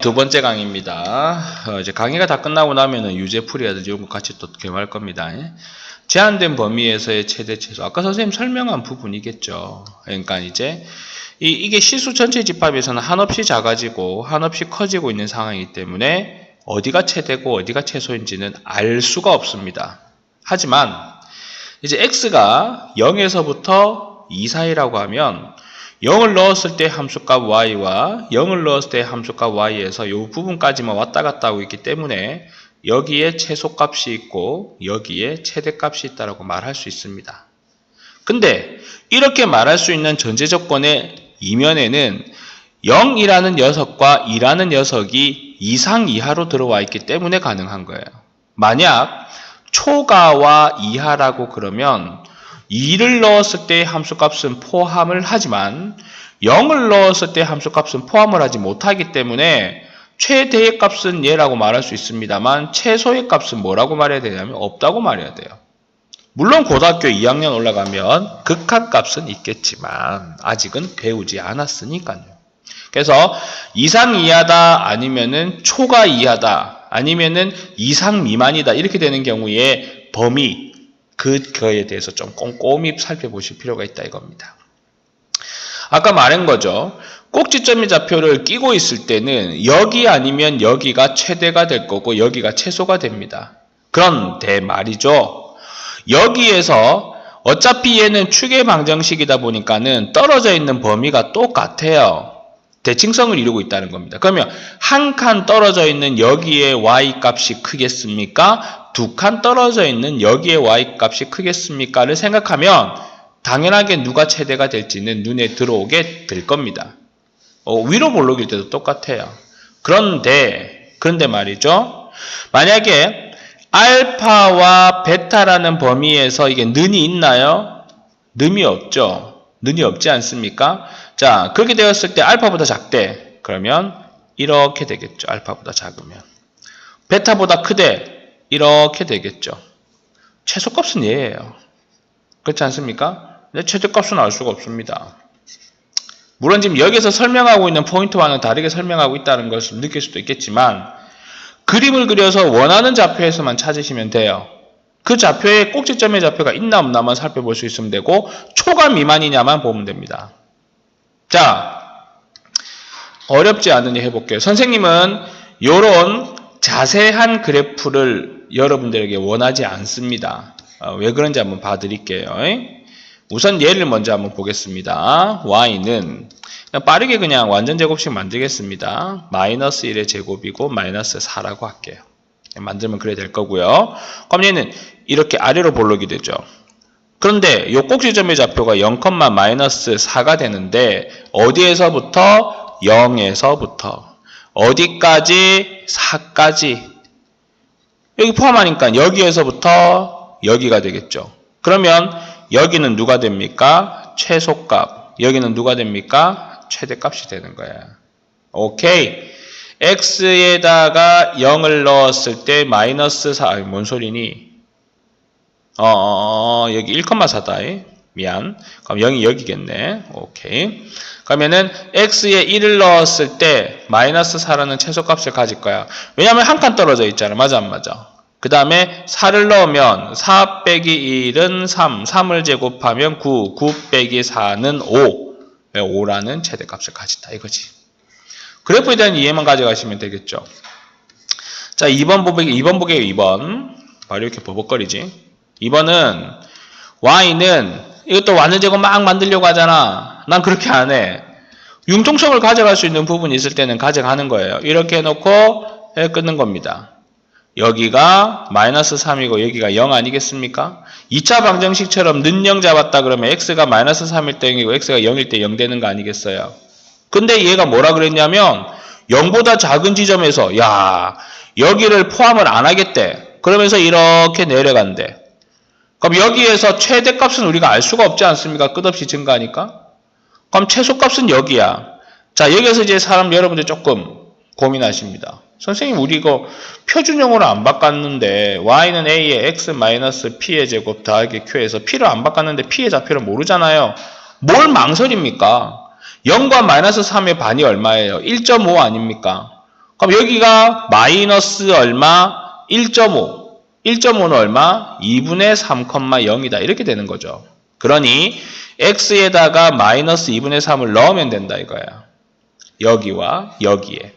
두 번째 강의입니다. 어, 이제 강의가 다 끝나고 나면은 유제풀이라든지 이런 거 같이 또 개발할 겁니다. 예? 제한된 범위에서의 최대 최소. 아까 선생님 설명한 부분이겠죠. 그러니까 이제 이, 이게 실수 전체 집합에서는 한없이 작아지고 한없이 커지고 있는 상황이기 때문에 어디가 최대고 어디가 최소인지는 알 수가 없습니다. 하지만 이제 x가 0에서부터 2 사이라고 하면 0을 넣었을 때 함수값 y와 0을 넣었을 때 함수값 y에서 이 부분까지만 왔다 갔다 하고 있기 때문에 여기에 최소값이 있고 여기에 최대값이 있다고 말할 수 있습니다. 근데 이렇게 말할 수 있는 전제 조건의 이면에는 0이라는 녀석과 2라는 녀석이 이상 이하로 들어와 있기 때문에 가능한 거예요. 만약 초가와 이하라고 그러면 2를 넣었을 때 함수값은 포함을 하지만 0을 넣었을 때 함수값은 포함을 하지 못하기 때문에 최대의 값은 얘라고 말할 수 있습니다만 최소의 값은 뭐라고 말해야 되냐면 없다고 말해야 돼요. 물론 고등학교 2학년 올라가면 극한값은 있겠지만 아직은 배우지 않았으니까요. 그래서 이상 이하다 아니면은 초가 이하다 아니면은 이상 미만이다 이렇게 되는 경우에 범위 그 거에 대해서 좀 꼼꼼히 살펴보실 필요가 있다 이겁니다. 아까 말한 거죠. 꼭지점의 좌표를 끼고 있을 때는 여기 아니면 여기가 최대가 될 거고 여기가 최소가 됩니다. 그런데 말이죠. 여기에서 어차피 얘는 축의 방정식이다 보니까는 떨어져 있는 범위가 똑같아요. 대칭성을 이루고 있다는 겁니다. 그러면 한 칸 떨어져 있는 여기에 y 값이 크겠습니까? 두 칸 떨어져 있는 여기에 y 값이 크겠습니까?를 생각하면 당연하게 누가 최대가 될지는 눈에 들어오게 될 겁니다. 어, 위로 볼록일 때도 똑같아요. 그런데 그런데 말이죠. 만약에 알파와 베타라는 범위에서 이게 는이 있나요? 는이 없죠. 는이 없지 않습니까? 자, 그렇게 되었을 때 알파보다 작대. 그러면 이렇게 되겠죠. 알파보다 작으면. 베타보다 크대. 이렇게 되겠죠. 최소값은 얘예요. 그렇지 않습니까? 근데 최대값은 알 수가 없습니다. 물론 지금 여기서 설명하고 있는 포인트와는 다르게 설명하고 있다는 것을 느낄 수도 있겠지만 그림을 그려서 원하는 좌표에서만 찾으시면 돼요. 그 좌표에 꼭지점의 좌표가 있나 없나만 살펴볼 수 있으면 되고 초가 미만이냐만 보면 됩니다. 자, 어렵지 않으니 해볼게요. 선생님은 이런 자세한 그래프를 여러분들에게 원하지 않습니다. 어, 왜 그런지 한번 봐드릴게요. 우선 얘를 먼저 한번 보겠습니다. y는 빠르게 그냥 완전 제곱식 만들겠습니다. 마이너스 1의 제곱이고 마이너스 4라고 할게요. 만들면 그래 될 거고요. 그럼 얘는 이렇게 아래로 볼록이 되죠. 그런데 요 꼭지점의 좌표가 0, 마이너스 4가 되는데 어디에서부터 0에서부터 어디까지 4까지 여기 포함하니까 여기에서부터 여기가 되겠죠. 그러면 여기는 누가 됩니까? 최소값. 여기는 누가 됩니까? 최대값이 되는 거야. 오케이. x에다가 0을 넣었을 때 마이너스 4, 아니, 뭔 소리니? 어, 어, 어 여기 1,4다. 미안. 그럼 0이 여기겠네. 오케이. 그러면은 x에 1을 넣었을 때 마이너스 4라는 최소값을 가질 거야. 왜냐면 한 칸 떨어져 있잖아. 맞아 안 맞아? 그 다음에 4를 넣으면 4 빼기 1은 3, 3을 제곱하면 9, 9 빼기 4는 5. 5라는 최대값을 가진다 이거지. 그래프에 대한 이해만 가져가시면 되겠죠. 자, 2번 보게 2번 보게요. 2번. 바로 이렇게 버벅거리지. 2번은 y는 이것도 완전 제곱 막 만들려고 하잖아. 난 그렇게 안 해. 융통성을 가져갈 수 있는 부분이 있을 때는 가져가는 거예요. 이렇게 해놓고 해 끊는 겁니다. 여기가 마이너스 3이고 여기가 0 아니겠습니까? 2차 방정식처럼 는0 잡았다 그러면 x가 마이너스 3일 때 0이고 x가 0일 때 0 되는 거 아니겠어요? 근데 얘가 뭐라 그랬냐면 0보다 작은 지점에서 야 여기를 포함을 안 하겠대. 그러면서 이렇게 내려간대. 그럼 여기에서 최대값은 우리가 알 수가 없지 않습니까? 끝없이 증가하니까. 그럼 최소값은 여기야. 자 여기에서 이제 사람 여러분들 조금 고민하십니다. 선생님 우리 이거 표준형으로 안 바꿨는데 y는 a에 x 마이너스 p의 제곱 더하기 q에서 p를 안 바꿨는데 p의 좌표를 모르잖아요. 뭘 망설입니까? 0과 마이너스 3의 반이 얼마예요? 1.5 아닙니까? 그럼 여기가 마이너스 얼마? 1.5. 1.5는 얼마? 2분의 3,0이다. 이렇게 되는 거죠. 그러니 x에다가 마이너스 2분의 3을 넣으면 된다 이거야. 여기와 여기에.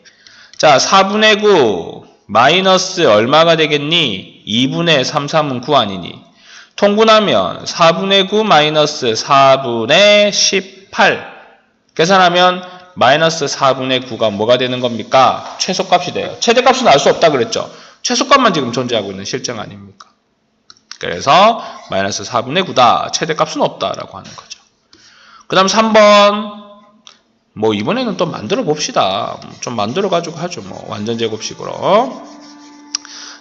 자, 4분의 9 마이너스 얼마가 되겠니? 2분의 3, 3은 9 아니니? 통분하면 4분의 9 마이너스 4분의 18 계산하면 마이너스 4분의 9가 뭐가 되는 겁니까? 최소값이 돼요. 최대값은 알 수 없다 그랬죠. 최소값만 지금 존재하고 있는 실정 아닙니까? 그래서 마이너스 4분의 9다. 최대값은 없다라고 하는 거죠. 그 다음 3번 뭐 이번에는 또 만들어 봅시다. 좀 만들어 가지고 하죠. 뭐 완전 제곱식으로.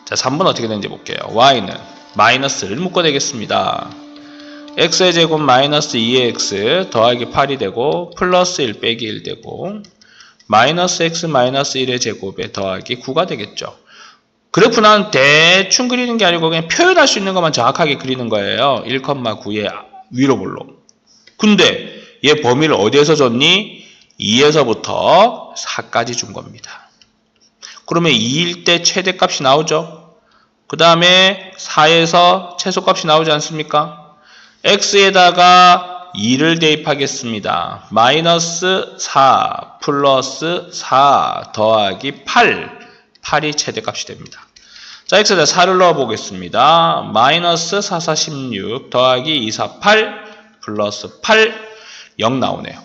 자 3번 어떻게 되는지 볼게요. y는 마이너스를 묶어내겠습니다. x의 제곱 마이너스 2x 더하기 8이 되고 플러스 1 빼기 1 되고 마이너스 x 마이너스 1의 제곱에 더하기 9가 되겠죠. 그래프는 대충 그리는 게 아니고 그냥 표현할 수 있는 것만 정확하게 그리는 거예요. 1,9의 위로 볼로. 근데 얘 범위를 어디에서 줬니? 2에서부터 4까지 준 겁니다. 그러면 2일 때 최대값이 나오죠? 그 다음에 4에서 최소값이 나오지 않습니까? x에다가 2를 대입하겠습니다. 마이너스 4 플러스 4 더하기 8 8이 최대값이 됩니다. 자, x에다 4를 넣어 보겠습니다. 마이너스 4, 4, 16 더하기 2, 4, 8 플러스 8 0 나오네요.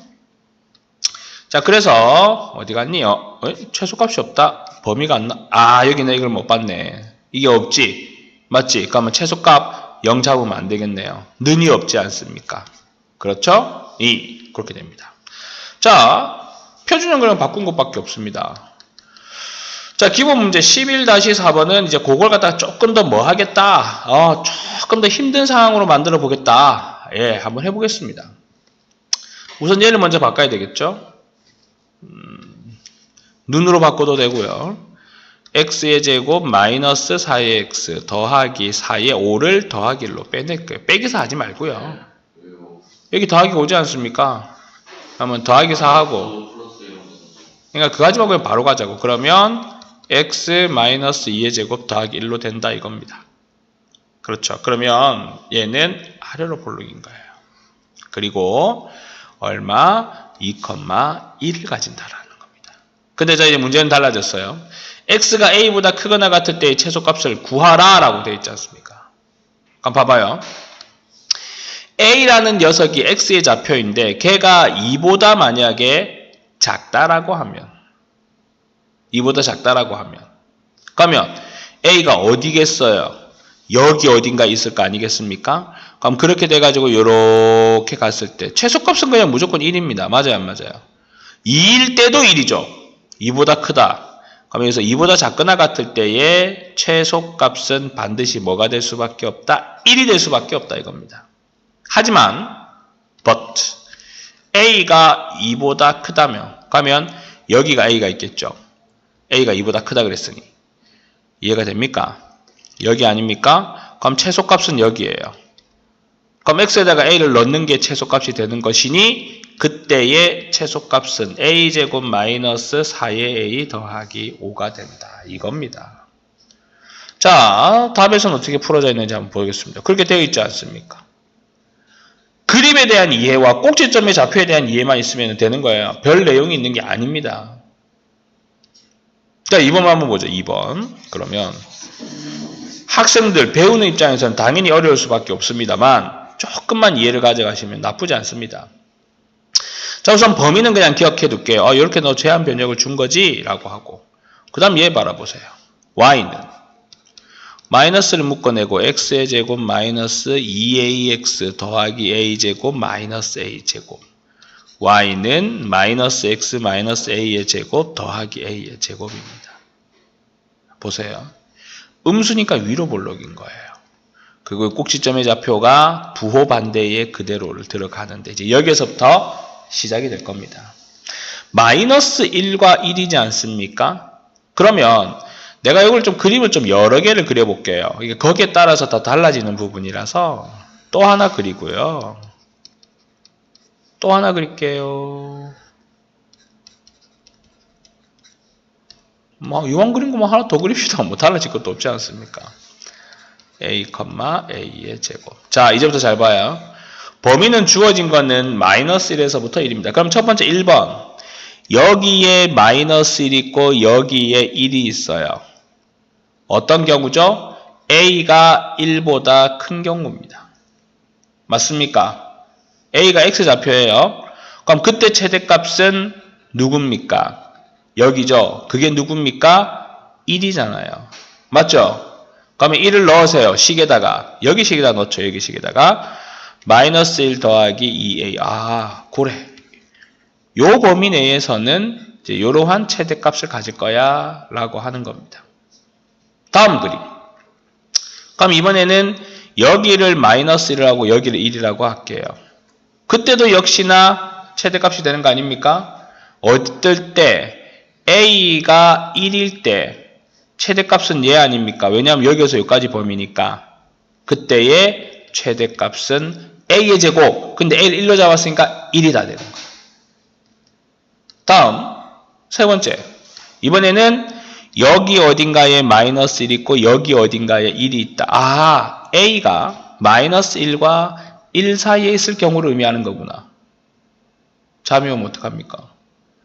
자, 그래서 어디 갔니? 어, 어? 최소값이 없다. 범위가 안 나. 아, 여기는 이걸 못 봤네. 이게 없지. 맞지? 그러면 최소값 0 잡으면 안 되겠네요. 는이 없지 않습니까? 그렇죠? 이 그렇게 됩니다. 자, 표준형 그냥 바꾼 것밖에 없습니다. 자, 기본 문제 11-4번은 이제 그걸 갖다가 조금 더 뭐 하겠다. 어, 조금 더 힘든 상황으로 만들어 보겠다. 예, 한번 해보겠습니다. 우선 얘를 먼저 바꿔야 되겠죠? 음, 눈으로 바꿔도 되고요. x의 제곱 마이너스 4의 x 더하기 4의 5를 더하기 1로 빼낼게요. 빼기서 하지 말고요. 여기 더하기 오지 않습니까? 그러면 더하기 4하고 그러니까 그 가지만 그냥 바로 가자고. 그러면 x 마이너스 2의 제곱 더하기 1로 된다 이겁니다. 그렇죠. 그러면 얘는 아래로 볼록인 거예요. 그리고 얼마? 2,1을 가진다라는 겁니다. 근데 자 이제 문제는 달라졌어요. x가 a보다 크거나 같을 때의 최소값을 구하라 라고 되어 있지 않습니까? 그럼 봐봐요. a라는 녀석이 x의 좌표인데 걔가 2보다 만약에 작다라고 하면 2보다 작다라고 하면 그러면 A가 어디겠어요? 여기 어딘가 있을 거 아니겠습니까? 그럼 그렇게 돼가지고 이렇게 갔을 때 최소값은 그냥 무조건 1입니다. 맞아요 안 맞아요? 2일 때도 1이죠. 2보다 크다. 그럼 여기서 2보다 작거나 같을 때의 최소값은 반드시 뭐가 될 수밖에 없다? 1이 될 수밖에 없다 이겁니다. 하지만 but A가 2보다 크다면 그러면 여기가 A가 있겠죠. A가 2보다 크다 그랬으니 이해가 됩니까? 여기 아닙니까? 그럼 최소값은 여기에요. 그럼 x에다가 a를 넣는 게 최소값이 되는 것이니 그때의 최소값은 a제곱 마이너스 4의 a 더하기 5가 된다. 이겁니다. 자, 답에서는 어떻게 풀어져 있는지 한번 보겠습니다. 그렇게 되어 있지 않습니까? 그림에 대한 이해와 꼭지점의 좌표에 대한 이해만 있으면 되는 거예요. 별 내용이 있는 게 아닙니다. 자, 2번 한번 보죠. 2번. 그러면 학생들 배우는 입장에서는 당연히 어려울 수밖에 없습니다만 조금만 이해를 가져가시면 나쁘지 않습니다. 자, 우선 범위는 그냥 기억해 둘게요. 어, 이렇게 너 제한 변역을 준 거지? 라고 하고. 그 다음 얘 바라보세요. y는 마이너스를 묶어내고 x의 제곱 마이너스 2ax 더하기 a제곱 마이너스 a제곱 y는 마이너스 x 마이너스 a의 제곱 더하기 a의 제곱입니다. 보세요. 음수니까 위로 볼록인 거예요. 그리고 꼭지점의 좌표가 부호 반대에 그대로를 들어가는데 이제 여기서부터 시작이 될 겁니다. 마이너스 1과 1이지 않습니까? 그러면 내가 이걸 좀 그림을 좀 여러 개를 그려볼게요. 이게 거기에 따라서 더 달라지는 부분이라서 또 하나 그리고요. 또 하나 그릴게요. 뭐 이왕 그린 거뭐 하나 더 그립시다. 뭐 달라질 것도 없지 않습니까? a, a의 제곱. 자, 이제부터 잘 봐요. 범위는 주어진 거는 마이너스 1에서부터 1입니다. 그럼 첫 번째 1번. 여기에 마이너스 1 있고 여기에 1이 있어요. 어떤 경우죠? a가 1보다 큰 경우입니다. 맞습니까? A가 x좌표예요. 그럼 그때 최대값은 누굽니까? 여기죠. 그게 누굽니까? 1이잖아요. 맞죠? 그러면 1을 넣으세요. 식에다가. 여기 식에다 넣죠. 여기 식에다가. 마이너스 1 더하기 2a. 아, 고래. 요 범위 내에서는 이제 이러한 최대값을 가질 거야 라고 하는 겁니다. 다음 그림. 그럼 이번에는 여기를 마이너스 1이라고 여기를 1이라고 할게요. 그때도 역시나 최대값이 되는 거 아닙니까? 어떨 때 a가 1일 때 최대값은 얘 아닙니까? 왜냐하면 여기서 여기까지 범위니까 그때의 최대값은 a의 제곱 근데 a를 1로 잡았으니까 1이 다 되는 거예요. 다음 세 번째 이번에는 여기 어딘가에 마이너스 1 있고 여기 어딘가에 1이 있다. 아 a가 마이너스 1과 1 사이에 있을 경우를 의미하는 거구나. 잠이 오면 어떡합니까?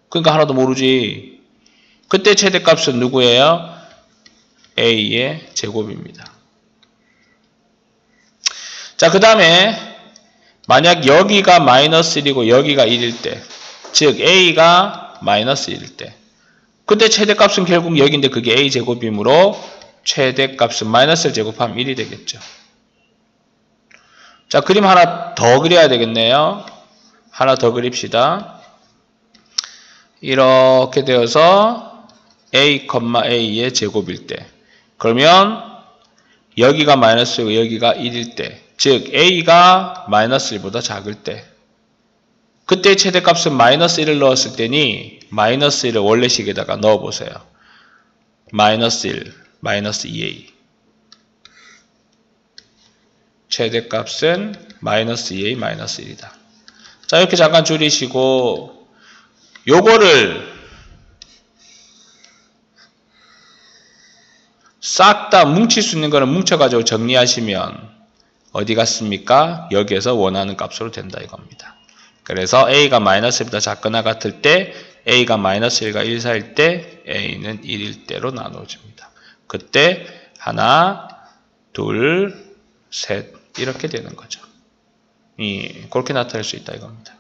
그러니까 하나도 모르지. 그때 최대값은 누구예요? a의 제곱입니다. 자, 그 다음에 만약 여기가 마이너스 1이고 여기가 1일 때, 즉 a가 마이너스 1일 때, 그때 최대값은 결국 여기인데 그게 a 제곱이므로 최대값은 마이너스를 제곱하면 1이 되겠죠. 자, 그림 하나 더 그려야 되겠네요. 하나 더 그립시다. 이렇게 되어서 a, a의 제곱일 때 그러면 여기가 마이너스고 여기가 1일 때, 즉 a가 마이너스 1보다 작을 때 그때 최대값은 마이너스 1을 넣었을 때니 마이너스 1을 원래식에다가 넣어보세요. 마이너스 1, 마이너스 2a 최대값은 마이너스 2a 마이너스 1이다. 자 이렇게 잠깐 줄이시고 요거를 싹 다 뭉칠 수 있는 거는 뭉쳐가지고 정리하시면 어디 갔습니까? 여기에서 원하는 값으로 된다 이겁니다. 그래서 a가 마이너스 1보다 작거나 같을 때 a가 마이너스 1과 1 사이일 때 a는 1일 때로 나눠집니다. 그때 하나, 둘, 셋 이렇게 되는 거죠. 이 그렇게 나타낼 수 있다 이겁니다.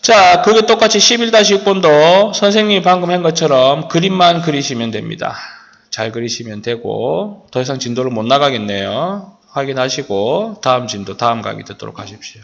자, 그게 똑같이 11-6번도 선생님이 방금 한 것처럼 그림만 그리시면 됩니다. 잘 그리시면 되고 더 이상 진도를 못 나가겠네요. 확인하시고 다음 진도 다음 강의 듣도록 하십시오.